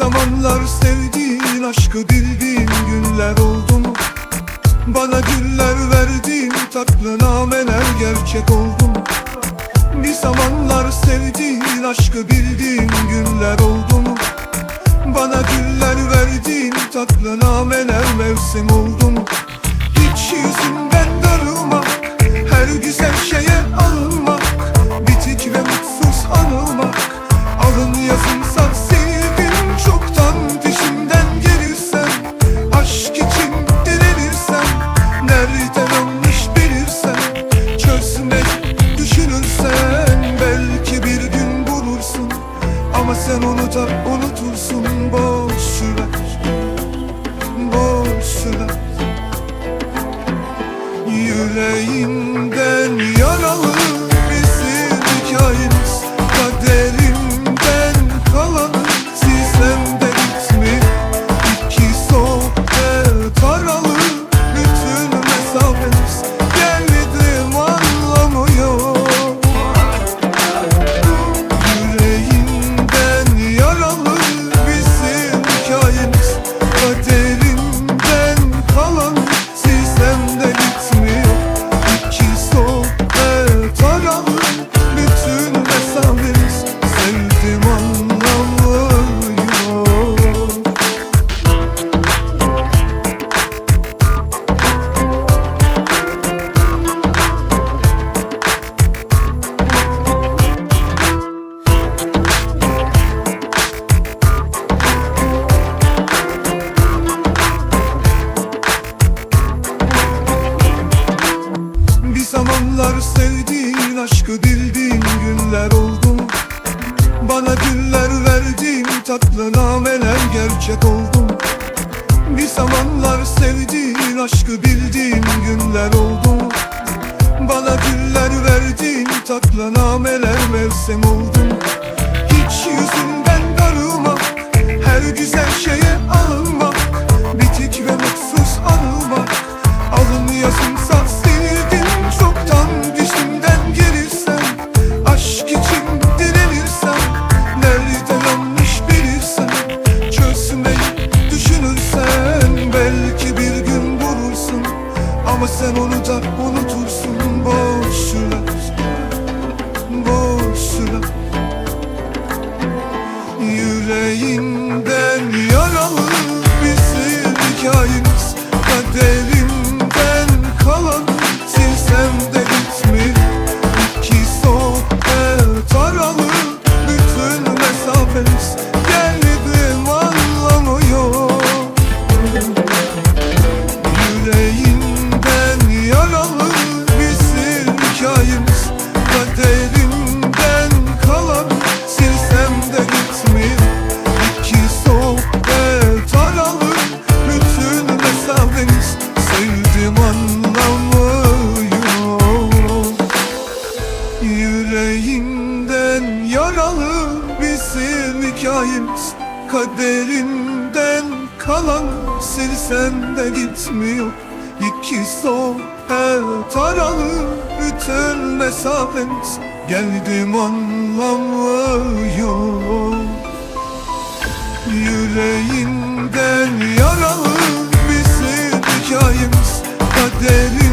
zamanlar sevdiğin aşkı bildiğin günler oldu mu? Bana güller verdiğin tatlı nameler gerçek oldu mu? Bir zamanlar sevdiğin aşkı bildiğin günler oldu mu? Bana güller verdiğin tatlı nameler mevsim oldu mu? Da unutursun Boş ver, boş ver Yüreğimden aşkı bildiğin günler oldu mu? Bana güller verdiğin tatlı nameler gerçek oldu mu? Bir zamanlar sevdiğin aşkı bildiğin günler oldu mu? Bana güller verdiğin tatlı nameler mevsim oldu mu? Hiç yüzünden darılmak, her güzel şeye Kaderimden kalan hikayemiz Kaderinden kalan silsen de gitmiyor. İki sohbet aralı bütün mesafemiz Geldim anlamıyor. Yüreğinden yaralı bizim hikayemiz Kaderim